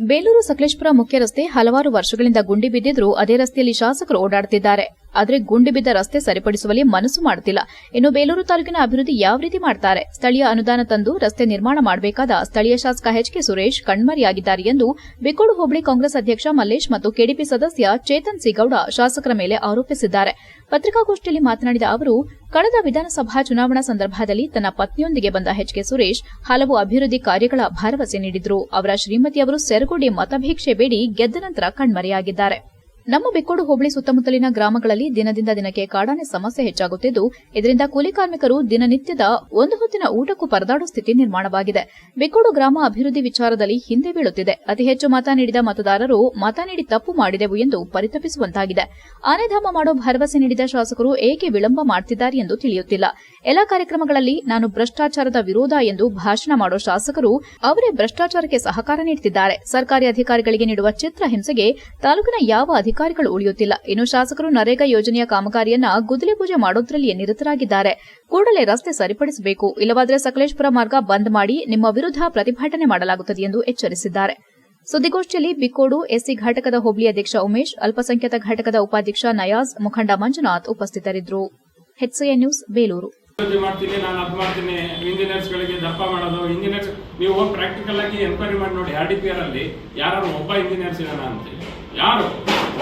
ಬೇಲೂರು ಸಕಲೇಶ್ಪುರ ಮುಖ್ಯ ರಸ್ತೆ ಹಲವಾರು ವರ್ಷಗಳಿಂದ ಗುಂಡಿ ಬಿದ್ದಿದ್ರೂ ಅದೇ ರಸ್ತೆಯಲ್ಲಿ ಶಾಸಕರು ಓಡಾಡುತ್ತಿದ್ದಾರೆ. ಆದರೆ ಗುಂಡಿ ಬಿದ್ದ ರಸ್ತೆ ಸರಿಪಡಿಸುವಲ್ಲಿ ಮನಸ್ಸು ಮಾಡುತ್ತಿಲ್ಲ. ಇನ್ನು ಬೇಲೂರು ತಾಲೂಕಿನ ಅಭಿವೃದ್ಧಿ ಯಾವ ರೀತಿ ಮಾಡ್ತಾರೆ? ಸ್ಥಳೀಯ ಅನುದಾನ ತಂದು ರಸ್ತೆ ನಿರ್ಮಾಣ ಮಾಡಬೇಕಾದ ಸ್ಥಳೀಯ ಶಾಸಕ ಎಚ್ ಕೆ ಸುರೇಶ್ ಕಣ್ಮರೆಯಾಗಿದ್ದಾರೆ ಎಂದು ಬಿಕೋಡು ಹೋಬಳಿ ಕಾಂಗ್ರೆಸ್ ಅಧ್ಯಕ್ಷ ಮಲ್ಲೇಶ್ ಮತ್ತು ಕೆಡಿಪಿ ಸದಸ್ಯ ಚೇತನ್ ಸಿಗೌಡ ಶಾಸಕರ ಮೇಲೆ ಆರೋಪಿಸಿದ್ದಾರೆ. ಪತ್ರಿಕಾಗೋಷ್ಠಿಯಲ್ಲಿ ಮಾತನಾಡಿದ ಅವರು, ಕಳೆದ ವಿಧಾನಸಭಾ ಚುನಾವಣಾ ಸಂದರ್ಭದಲ್ಲಿ ತನ್ನ ಪತ್ನಿಯೊಂದಿಗೆ ಬಂದ ಎಚ್ ಕೆ ಸುರೇಶ್ ಹಲವು ಅಭಿವೃದ್ಧಿ ಕಾರ್ಯಗಳ ಭರವಸೆ ನೀಡಿದ್ರು. ಅವರ ಶ್ರೀಮತಿಯವರು ಸೆರಗುಡಿ ಮತಭೀಕ್ಷೆ ಬೇಡಿ ಗೆದ್ದ ನಂತರ ಕಣ್ಮರೆಯಾಗಿದ್ದಾರೆ. ನಮ್ಮ ಬಿಕ್ಕೋಡು ಹೋಬಳಿ ಸುತ್ತಮುತ್ತಲಿನ ಗ್ರಾಮಗಳಲ್ಲಿ ದಿನದಿಂದ ದಿನಕ್ಕೆ ಕಾಡಾನೆ ಸಮಸ್ಯೆ ಹೆಚ್ಚಾಗುತ್ತಿದ್ದು, ಇದರಿಂದ ಕೂಲಿ ಕಾರ್ಮಿಕರು ದಿನನಿತ್ಯದ ಒಂದು ಹೊತ್ತಿನ ಊಟಕ್ಕೂ ಪರದಾಡುವ ಸ್ಥಿತಿ ನಿರ್ಮಾಣವಾಗಿದೆ. ಬಿಕ್ಕೋಡು ಗ್ರಾಮ ಅಭಿವೃದ್ಧಿ ವಿಚಾರದಲ್ಲಿ ಹಿಂದೆ ಬೀಳುತ್ತಿದೆ. ಅತಿ ಹೆಚ್ಚು ಮತ ನೀಡಿದ ಮತದಾರರು ಮತ ನೀಡಿ ತಪ್ಪು ಮಾಡಿದೆವು ಎಂದು ಪರಿತಪಿಸುವಂತಾಗಿದೆ. ಆನೆಧಾಮ ಮಾಡೋ ಭರವಸೆ ನೀಡಿದ ಶಾಸಕರು ಏಕೆ ವಿಳಂಬ ಮಾಡುತ್ತಿದ್ದಾರೆ ಎಂದು ತಿಳಿಯುತ್ತಿಲ್ಲ. ಎಲ್ಲಾ ಕಾರ್ಯಕ್ರಮಗಳಲ್ಲಿ ನಾನು ಭ್ರಷ್ಟಾಚಾರದ ವಿರೋಧ ಎಂದು ಭಾಷಣ ಮಾಡೋ ಶಾಸಕರು ಅವರೇ ಭ್ರಷ್ಟಾಚಾರಕ್ಕೆ ಸಹಕಾರ ನೀಡುತ್ತಿದ್ದಾರೆ. ಸರ್ಕಾರಿ ಅಧಿಕಾರಿಗಳಿಗೆ ನೀಡುವ ಚಿತ್ರ ಹಿಂಸೆಗೆ ತಾಲೂಕಿನ ಯಾವ ಅಧಿಕಾರಿಗಳು ಉಳಿಯುತ್ತಿಲ್ಲ. ಇನ್ನು ಶಾಸಕರು ನರೇಗಾ ಯೋಜನೆಯ ಕಾಮಗಾರಿಯನ್ನ ಗುದ್ದಲಿ ಪೂಜೆ ಮಾಡೋದ್ರಲ್ಲಿಯೇ ನಿರತರಾಗಿದ್ದಾರೆ. ಕೂಡಲೇ ರಸ್ತೆ ಸರಿಪಡಿಸಬೇಕು. ಇಲ್ಲವಾದರೆ ಸಕಲೇಶ್ಪುರ ಮಾರ್ಗ ಬಂದ್ ಮಾಡಿ ನಿಮ್ಮ ವಿರುದ್ಧ ಪ್ರತಿಭಟನೆ ಮಾಡಲಾಗುತ್ತದೆ ಎಂದು ಎಚ್ಚರಿಸಿದ್ದಾರೆ. ಸುದ್ದಿಗೋಷ್ಠಿಯಲ್ಲಿ ಬಿಕ್ಕೋಡು ಎಸ್ಸಿ ಘಟಕದ ಹೋಬಳಿ ಅಧ್ಯಕ್ಷ ಉಮೇಶ್, ಅಲ್ಪಸಂಖ್ಯಾತ ಘಟಕದ ಉಪಾಧ್ಯಕ್ಷ ನಯಾಜ್, ಮುಖಂಡ ಮಂಜುನಾಥ್ ಉಪಸ್ಥಿತರಿದ್ದರು. ನ್ಯೂಸ್, ಬೇಲೂರು. ಮಾಡ್ತೀನಿ, ನಾನು ಅದು ಮಾಡ್ತೀನಿ. ಇಂಜಿನಿಯರ್ಸ್ ಗಳಿಗೆ ದಪ್ಪ ಮಾಡೋದು. ಇಂಜಿನಿಯರ್ಸ್, ನೀವು ಹೋಗಿ ಪ್ರಾಕ್ಟಿಕಲ್ ಆಗಿ ಎನ್ಕ್ವೈರಿ ಮಾಡಿ ನೋಡಿ ಆರ್ ಡಿ ಪಿ ಆರ್ ಅಲ್ಲಿ ಯಾರು ಒಬ್ಬ ಇಂಜಿನಿಯರ್ಸ್ ಇರೋಣ ಅಂತ ಯಾರು?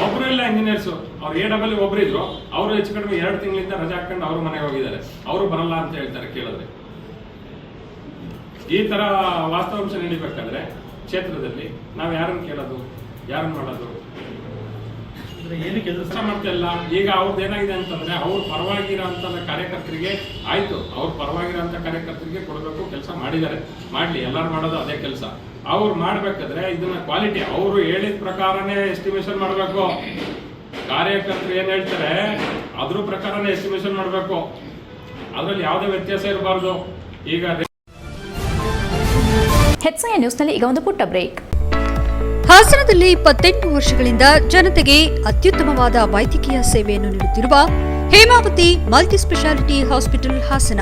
ಒಬ್ರು ಇಲ್ಲ ಇಂಜಿನಿಯರ್ಸ್ ಅವ್ರು ಎ ಡಬಲ್ ಒಬ್ರು ಇದ್ರು. ಅವರು ಹೆಚ್ಚು ಕಡಿಮೆ ಎರಡು ತಿಂಗಳಿಂದ ರಜಾ ಹಾಕೊಂಡು ಅವ್ರ ಮನೆಗೆ ಹೋಗಿದ್ದಾರೆ. ಅವರು ಬರಲ್ಲ ಅಂತ ಹೇಳ್ತಾರೆ ಕೇಳಿದ್ರೆ. ಈ ತರ ವಾಸ್ತವಾಂಶ ನಡಿಬೇಕಾದ್ರೆ ಕ್ಷೇತ್ರದಲ್ಲಿ ನಾವು ಯಾರನ್ನು ಕೇಳೋದು ಯಾರನ್ನು ಮಾಡೋದು? ಕೆಲಸ ಮಾಡ್ತಿಲ್ಲ ಈಗ ಅವ್ರದ್ದು ಏನಾಗಿದೆ ಅಂತಂದ್ರೆ ಅವ್ರ ಪರವಾಗಿರೋ ಕಾರ್ಯಕರ್ತರಿಗೆ ಆಯ್ತು. ಅವ್ರ ಅಂತ ಕಾರ್ಯಕರ್ತರಿಗೆ ಕೊಡಬೇಕು ಕೆಲಸ ಮಾಡಿದ್ದಾರೆ. ಮಾಡ್ಲಿ. ಎಲ್ಲರೂ ಮಾಡೋದು ಅದೇ ಕೆಲಸ. ಅವ್ರು ಮಾಡ್ಬೇಕಾದ್ರೆ ಇದನ್ನ ಕ್ವಾಲಿಟಿ ಅವರು ಹೇಳಿದ ಪ್ರಕಾರನೇ ಎಸ್ಟಿಮೇಷನ್ ಮಾಡಬೇಕು. ಕಾರ್ಯಕರ್ತರು ಏನ್ ಹೇಳ್ತಾರೆ ಅದ್ರ ಪ್ರಕಾರನೇ ಎಸ್ಟಿಮೇಷನ್ ಮಾಡಬೇಕು. ಅದ್ರಲ್ಲಿ ಯಾವುದೇ ವ್ಯತ್ಯಾಸ ಇರಬಾರ್ದು. ಈಗ ಹೆಚ್ಚಿನ ನ್ಯೂಸ್ನಲ್ಲಿ ಈಗ ಒಂದು ಪುಟ್ಟ ಬ್ರೇಕ್. ಹಾಸನದಲ್ಲಿ ಇಪ್ಪತ್ತೆಂಟು ವರ್ಷಗಳಿಂದ ಜನತೆಗೆ ಅತ್ಯುತ್ತಮವಾದ ವೈದ್ಯಕೀಯ ಸೇವೆಯನ್ನು ನೀಡುತ್ತಿರುವ Hemavathi multi speciality hospital Hassan.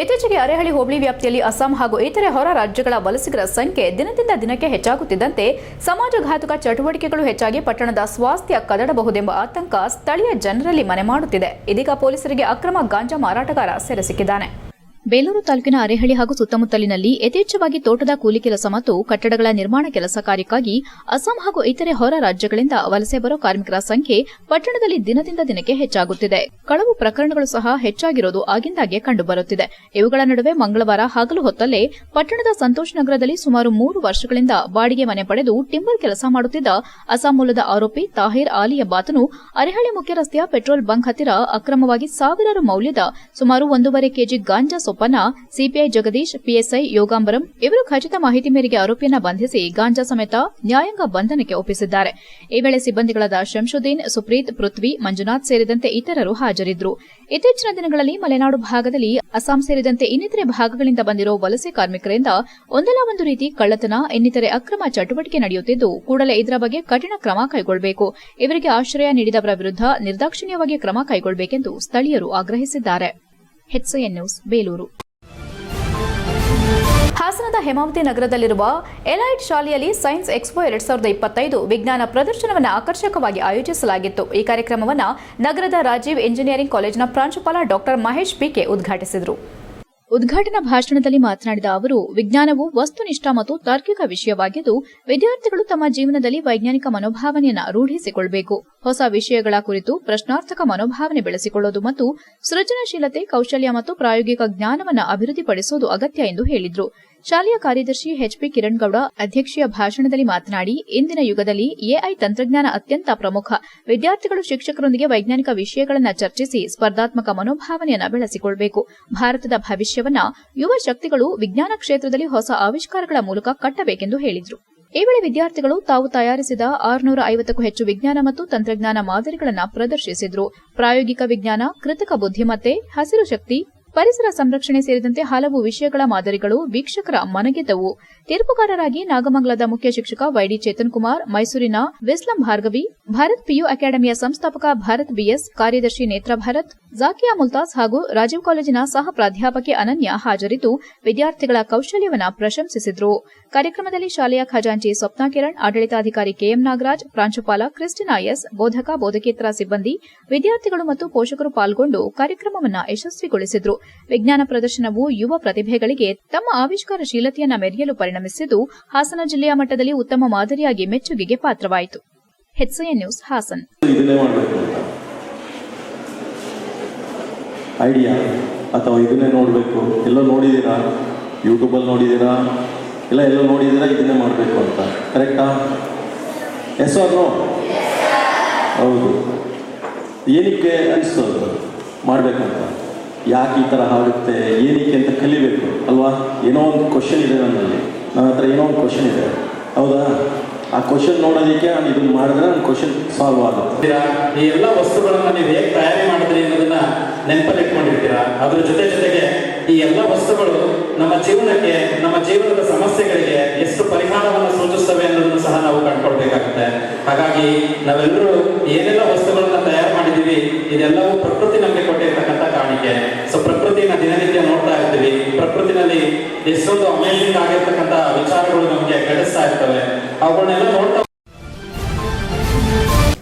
ಇತ್ತೀಚೆಗೆ ಅರೆಹಳ್ಳಿ ಹೋಬಳಿ ವ್ಯಾಪ್ತಿಯಲ್ಲಿ ಅಸ್ಸಾಂ ಹಾಗೂ ಇತರೆ ಹೊರ ರಾಜ್ಯಗಳ ವಲಸಿಗರ ಸಂಖ್ಯೆ ದಿನದಿಂದ ದಿನಕ್ಕೆ ಹೆಚ್ಚಾಗುತ್ತಿದ್ದಂತೆ ಸಮಾಜಘಾತುಕ ಚಟುವಟಿಕೆಗಳು ಹೆಚ್ಚಾಗಿ ಪಟ್ಟಣದ ಸ್ವಾಸ್ಥ್ಯ ಕದಡಬಹುದೆಂಬ ಆತಂಕ ಸ್ಥಳೀಯ ಜನರಲ್ಲಿ ಮನೆ ಮಾಡುತ್ತಿದೆ. ಇದೀಗ ಪೊಲೀಸರಿಗೆ ಅಕ್ರಮ ಗಾಂಜಾ ಮಾರಾಟಗಾರ ಸೆರೆ ಸಿಕ್ಕಿದ್ದಾನೆ. ಬೇಲೂರು ತಾಲೂಕಿನ ಅರೆಹಳ್ಳಿ ಹಾಗೂ ಸುತ್ತಮುತ್ತಲಿನಲ್ಲಿ ಯಥೇಚ್ಛವಾಗಿ ತೋಟದ ಕೂಲಿ ಕೆಲಸ ಮತ್ತು ಕಟ್ಟಡಗಳ ನಿರ್ಮಾಣ ಕೆಲಸ ಕಾರ್ಯಕ್ಕಾಗಿ ಅಸ್ಸಾಂ ಹಾಗೂ ಇತರೆ ಹೊರ ರಾಜ್ಯಗಳಿಂದ ವಲಸೆ ಬರೋ ಕಾರ್ಮಿಕರ ಸಂಖ್ಯೆ ಪಟ್ಟಣದಲ್ಲಿ ದಿನದಿಂದ ದಿನಕ್ಕೆ ಹೆಚ್ಚಾಗುತ್ತಿದೆ. ಕಳವು ಪ್ರಕರಣಗಳು ಸಹ ಹೆಚ್ಚಾಗಿರೋದು ಆಗಿಂದಾಗ್ಗೆ ಕಂಡುಬರುತ್ತಿದೆ. ಇವುಗಳ ನಡುವೆ ಮಂಗಳವಾರ ಹಗಲು ಹೊತ್ತಲ್ಲೇ ಪಟ್ಟಣದ ಸಂತೋಷ್ ನಗರದಲ್ಲಿ ಸುಮಾರು ಮೂರು ವರ್ಷಗಳಿಂದ ಬಾಡಿಗೆ ಮನೆ ಪಡೆದು ಟಿಂಬರ್ ಕೆಲಸ ಮಾಡುತ್ತಿದ್ದ ಅಸ್ಸಾಂ ಮೂಲದ ಆರೋಪಿ ತಾಹಿರ್ ಆಲಿ ಎಂಬಾತನು ಅರೆಹಳ್ಳಿ ಮುಖ್ಯ ರಸ್ತೆಯ ಪೆಟ್ರೋಲ್ ಬಂಕ್ ಹತ್ತಿರ ಅಕ್ರಮವಾಗಿ ಸಾವಿರಾರು ಮೌಲ್ಯದ ಸುಮಾರು ಒಂದೂವರೆ ಕೆಜಿ ಗಾಂಜಾ ಸೊಪ್ಪನ್ನ ಸಿಪಿಐ ಜಗದೀಶ್, ಪಿಎಸ್ಐ ಯೋಗಾಂಬರಂ ಇವರು ಖಚಿತ ಮಾಹಿತಿ ಮೇರೆಗೆ ಆರೋಪಿಯನ್ನ ಬಂಧಿಸಿ ಗಾಂಜಾ ಸಮೇತ ನ್ಯಾಯಾಂಗ ಬಂಧನಕ್ಕೆ ಒಪ್ಪಿಸಿದ್ದಾರೆ. ಈ ವೇಳೆ ಸಿಬ್ಬಂದಿಗಳಾದ ಶಂಶುದ್ದೀನ್, ಸುಪ್ರೀತ್, ಪೃಥ್ವಿ, ಮಂಜುನಾಥ್ ಸೇರಿದಂತೆ ಇತರರು ಹಾಜರಿದ್ದರು. ಇತ್ತೀಚಿನ ದಿನಗಳಲ್ಲಿ ಮಲೆನಾಡು ಭಾಗದಲ್ಲಿ ಅಸ್ಸಾಂ ಸೇರಿದಂತೆ ಇನ್ನಿತರೆ ಭಾಗಗಳಿಂದ ಬಂದಿರೋ ವಲಸೆ ಕಾರ್ಮಿಕರಿಂದ ಒಂದಲ್ಲ ಒಂದು ರೀತಿ ಕಳ್ಳತನ, ಇನ್ನಿತರೆ ಅಕ್ರಮ ಚಟುವಟಿಕೆ ನಡೆಯುತ್ತಿದ್ದು ಕೂಡಲೇ ಇದರ ಬಗ್ಗೆ ಕಠಿಣ ಕ್ರಮ ಕೈಗೊಳ್ಳಬೇಕು ಇವರಿಗೆ ಆಶ್ರಯ ನೀಡಿದವರ ವಿರುದ್ಧ ನಿರ್ದಾಕ್ಷಿಣ್ಯವಾಗಿ ಕ್ರಮ ಕೈಗೊಳ್ಳಬೇಕೆಂದು ಸ್ಥಳೀಯರು ಆಗ್ರಹಿಸಿದ್ದಾರೆ. HN news Belur. ಹಾಸನದ ಹೇಮಾವತಿ ನಗರದಲ್ಲಿರುವ ಎಲೈಟ್ ಶಾಲೆಯಲ್ಲಿ ಸೈನ್ಸ್ ಎಕ್ಸ್ಪೋ ಎರಡ್ ಸಾವಿರದ ಇಪ್ಪತ್ತೈದು ವಿಜ್ಞಾನ ಪ್ರದರ್ಶನವನ್ನು ಆಕರ್ಷಕವಾಗಿ ಆಯೋಜಿಸಲಾಗಿತ್ತು. ಈ ಕಾರ್ಯಕ್ರಮವನ್ನು ನಗರದ ರಾಜೀವ್ ಇಂಜಿನಿಯರಿಂಗ್ ಕಾಲೇಜಿನ ಪ್ರಾಂಶುಪಾಲ ಡಾಕ್ಟರ್ ಮಹೇಶ್ ಪಿಕೆ ಉದ್ಘಾಟಿಸಿದರು. ಉದ್ಘಾಟನಾ ಭಾಷಣದಲ್ಲಿ ಮಾತನಾಡಿದ ಅವರು, ವಿಜ್ಞಾನವು ವಸ್ತುನಿಷ್ಠ ಮತ್ತು ತಾರ್ಕಿಕ ವಿಷಯವಾಗಿದ್ದು, ವಿದ್ಯಾರ್ಥಿಗಳು ತಮ್ಮ ಜೀವನದಲ್ಲಿ ವೈಜ್ಞಾನಿಕ ಮನೋಭಾವನೆಯನ್ನು ರೂಢಿಸಿಕೊಳ್ಳಬೇಕು ಹೊಸ ವಿಷಯಗಳ ಕುರಿತು ಪ್ರಶ್ನಾರ್ಥಕ ಮನೋಭಾವನೆ ಬೆಳೆಸಿಕೊಳ್ಳುವುದು ಮತ್ತು ಸೃಜನಶೀಲತೆ, ಕೌಶಲ್ಯ ಮತ್ತು ಪ್ರಾಯೋಗಿಕ ಜ್ಞಾನವನ್ನು ಅಭಿವೃದ್ಧಿಪಡಿಸುವುದು ಅಗತ್ಯ ಎಂದು ಹೇಳಿದರು. ಶಾಲೆಯ ಕಾರ್ಯದರ್ಶಿ ಎಚ್ಪಿ ಕಿರಣ್ ಗೌಡ ಅಧ್ಯಕ್ಷೀಯ ಭಾಷಣದಲ್ಲಿ ಮಾತನಾಡಿ, ಇಂದಿನ ಯುಗದಲ್ಲಿ ಎಐ ತಂತ್ರಜ್ಞಾನ ಅತ್ಯಂತ ಪ್ರಮುಖ. ವಿದ್ಯಾರ್ಥಿಗಳು, ಶಿಕ್ಷಕರೊಂದಿಗೆ ವೈಜ್ಞಾನಿಕ ವಿಷಯಗಳನ್ನು ಚರ್ಚಿಸಿ ಸ್ಪರ್ಧಾತ್ಮಕ ಮನೋಭಾವನೆಯನ್ನು ಬೆಳೆಸಿಕೊಳ್ಳಬೇಕು ಭಾರತದ ಭವಿಷ್ಯವನ್ನ ಯುವ ಶಕ್ತಿಗಳು ವಿಜ್ಞಾನ ಕ್ಷೇತ್ರದಲ್ಲಿ ಹೊಸ ಆವಿಷ್ಕಾರಗಳ ಮೂಲಕ ಕಟ್ಟಬೇಕೆಂದು ಹೇಳಿದರು. ಈ ವೇಳೆ ವಿದ್ಯಾರ್ಥಿಗಳು ತಾವು ತಯಾರಿಸಿದ ಆರುನೂರ ಐವತ್ತಕ್ಕೂ ಹೆಚ್ಚು ವಿಜ್ಞಾನ ಮತ್ತು ತಂತ್ರಜ್ಞಾನ ಮಾದರಿಗಳನ್ನು ಪ್ರದರ್ಶಿಸಿದ್ರು. ಪ್ರಾಯೋಗಿಕ ವಿಜ್ಞಾನ, ಕೃತಕ ಬುದ್ಧಿಮತ್ತೆ, ಹಸಿರು ಶಕ್ತಿ ಪರಿಸರ ಸಂರಕ್ಷಣೆ ಸೇರಿದಂತೆ ಹಲವು ವಿಷಯಗಳ ಮಾದರಿಗಳು ವೀಕ್ಷಕರ ಮನಗೆದ್ದವು. ತೀರ್ಪುಗಾರರಾಗಿ ನಾಗಮಂಗಲದ ಮುಖ್ಯ ಶಿಕ್ಷಕ ವೈಡಿ ಚೇತನ್ ಕುಮಾರ್ ಮೈಸೂರಿನ ವಿಸ್ಲಂ ಭಾರ್ಗವಿ, ಭಾರತ್ ಪಿಯು ಅಕಾಡೆಮಿಯ ಸಂಸ್ಥಾಪಕ ಭಾರತ್ ಬಿಎಸ್, ಕಾರ್ಯದರ್ಶಿ ನೇತ್ರ ಭಾರತ್ ಜಾಕಿಯಾ ಮುಲ್ತಾಸ್ ಹಾಗೂ ರಾಜೀವ್ ಕಾಲೇಜಿನ ಸಹ ಪ್ರಾಧ್ಯಾಪಕಿ ಅನನ್ಯ ಹಾಜರಿದ್ದು ವಿದ್ಯಾರ್ಥಿಗಳ ಕೌಶಲ್ಯವನ್ನ ಪ್ರಶಂಸಿಸಿದರು. ಕಾರ್ಯಕ್ರಮದಲ್ಲಿ ಶಾಲೆಯ ಖಜಾಂಚಿ ಸ್ವಪ್ನ ಕಿರಣ್, ಆಡಳಿತಾಧಿಕಾರಿ ಕೆಎಂ ನಾಗರಾಜ್, ಪ್ರಾಂಶುಪಾಲ ಕ್ರಿಸ್ಟಿನಾ ಎಸ್, ಬೋಧಕ, ಬೋಧಕೇತರ ಸಿಬ್ಬಂದಿ, ವಿದ್ಯಾರ್ಥಿಗಳು ಮತ್ತು ಪೋಷಕರು ಪಾಲ್ಗೊಂಡು ಕಾರ್ಯಕ್ರಮವನ್ನು ಯಶಸ್ವಿಗೊಳಿಸಿದ್ರು. ವಿಜ್ಞಾನ ಪ್ರದರ್ಶನವು ಯುವ ಪ್ರತಿಭೆಗಳಿಗೆ ತಮ್ಮ ಆವಿಷ್ಕಾರಶೀಲತೆಯನ್ನ ಮೆರೆಯಲು ಪರಿಣಮಿಸಿದ್ದು ಹಾಸನ ಜಿಲ್ಲೆಯ ಮಟ್ಟದಲ್ಲಿ ಉತ್ತಮ ಮಾದರಿಯಾಗಿ ಮೆಚ್ಚುಗೆಗೆ ಪಾತ್ರವಾಯಿತು. ನ್ಯೂಸ್ ಹಾಸನ್. ಐಡಿಯಾ ಅಥವಾ ಇದನ್ನೇ ನೋಡಬೇಕು. ಎಲ್ಲ ನೋಡಿದ್ದೀರಾ? ಯೂಟ್ಯೂಬಲ್ಲಿ ನೋಡಿದ್ದೀರಾ? ಇಲ್ಲ ಎಲ್ಲ ನೋಡಿದ್ದೀರಾ? ಇದನ್ನೇ ಮಾಡಬೇಕು ಅಂತ. ಕರೆಕ್ಟಾ ಎಸ್ ಆರ್ ನೋ ಹೌದು. ಏನಕ್ಕೆ ಅನಿಸ್ತದೆ ಮಾಡಬೇಕಂತ ಯಾಕೆ ಈ ಥರ ಆಗುತ್ತೆ ಏನಕ್ಕೆ ಅಂತ ಕಲಿಬೇಕು ಅಲ್ವಾ? ಏನೋ ಒಂದು ಕ್ವಶನ್ ಇದೆ ನನ್ನಲ್ಲಿ. ನನ್ನ ಹತ್ರ ಏನೋ ಒಂದು ಕ್ವಶನ್ ಇದೆ. ಹೌದಾ? ಆ ಕ್ವಶನ್ ನೋಡೋದಕ್ಕೆ ನಾನು ಇದನ್ನು ಮಾಡಿದ್ರೆ ನನ್ನ ಕ್ವಶನ್ ಸಾಲ್ವ್ ಆಗುತ್ತೆ? ಈ ಎಲ್ಲ ವಸ್ತುಗಳನ್ನ ನೀವು ಹೇಗೆ ತಯಾರಿ ಮಾಡಿದ್ರಿ ಅನ್ನೋದನ್ನ ನೆನಪಲ್ಲಿ ಇಟ್ಕೊಂಡಿರ್ತೀರಾ? ಅದ್ರ ಜೊತೆ ಜೊತೆಗೆ ಈ ಎಲ್ಲ ವಸ್ತುಗಳು ನಮ್ಮ ಜೀವನಕ್ಕೆ, ನಮ್ಮ ಜೀವನದ ಸಮಸ್ಯೆಗಳಿಗೆ ಎಷ್ಟು ಪರಿಹಾರವನ್ನು ಸೂಚಿಸ್ತವೆ ಅನ್ನೋದನ್ನು ಸಹ ನಾವು ಕಂಡುಕೊಳ್ಬೇಕಾಗುತ್ತೆ. ಹಾಗಾಗಿ ನಾವೆಲ್ಲರೂ ಏನೆಲ್ಲ ವಸ್ತುಗಳನ್ನ ತಯಾರು ಮಾಡಿದ್ದೀವಿ, ಇದೆಲ್ಲವೂ ಪ್ರಕೃತಿ ನಮಗೆ ಕೊಟ್ಟಿರ್ತಕ್ಕಂಥ ಕಾಣಿಕೆ. ಸೊ ಪ್ರಕೃತಿನ ದಿನನಿತ್ಯ ನೋಡ್ತಾ ಇರ್ತೀವಿ. ಪ್ರಕೃತಿನಲ್ಲಿ ಎಷ್ಟೊಂದು ಅಮೇಜಿಂಗ್ ಆಗಿರ್ತಕ್ಕಂಥ ವಿಚಾರಗಳು ನಮಗೆ ಗಳಿಸ್ತಾ ಇರ್ತವೆ. ಅವುಗಳನ್ನೆಲ್ಲ ನೋಡ್ತಾ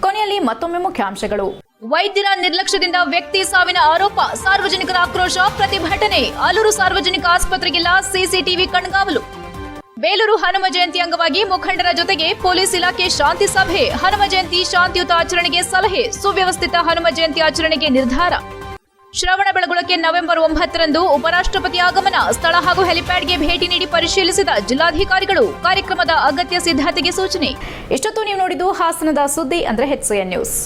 ಕೊನೆಯಲ್ಲಿ ಮತ್ತೊಮ್ಮೆ ಮುಖ್ಯಾಂಶಗಳು. ವೈದ್ಯರ ನಿರ್ಲಕ್ಷ್ಯದಿಂದ ವ್ಯಕ್ತಿ ಸಾವಿನ ಆರೋಪ ಸಾರ್ವಜನಿಕರ ಆಕ್ರೋಶ ಪ್ರತಿಭಟನೆ ಆಲೂರು ಸಾರ್ವಜನಿಕ ಆಸ್ಪತ್ರೆಗಿಲ್ಲ ಸಿಸಿಟಿವಿ ಕಣ್ಗಾವಲು. ಬೇಲೂರು ಹನುಮ ಜಯಂತಿ ಅಂಗವಾಗಿ ಮುಖಂಡರ ಜೊತೆಗೆ ಪೊಲೀಸ್ ಇಲಾಖೆ ಶಾಂತಿ ಸಭೆ ಹನುಮ ಜಯಂತಿ ಶಾಂತಿಯುತ ಆಚರಣೆಗೆ ಸಲಹೆ ಸುವ್ಯವಸ್ಥಿತ ಹನುಮ ಜಯಂತಿ ಆಚರಣೆಗೆ ನಿರ್ಧಾರ. ಶ್ರವಣ ಬೆಳಗೊಳಕ್ಕೆ ನವೆಂಬರ್ ಒಂಬತ್ತರಂದು ಉಪರಾಷ್ಟ್ರಪತಿ ಆಗಮನ, ಸ್ಥಳ ಹಾಗೂ ಹೆಲಿಪ್ಯಾಡ್ಗೆ ಭೇಟಿ ನೀಡಿ ಪರಿಶೀಲಿಸಿದ ಜಿಲ್ಲಾಧಿಕಾರಿಗಳು ಕಾರ್ಯಕ್ರಮದ ಅಗತ್ಯ ಸಿದ್ಧತೆಗೆ ಸೂಚನೆ. ಇಷ್ಟೊತ್ತು ನೀವು ನೋಡಿದ್ದು ಹಾಸನದ ಸುದ್ದಿ ಅಂದ್ರೆ ಹೆಚ್ಸಿಎನ್ ನ್ಯೂಸ್.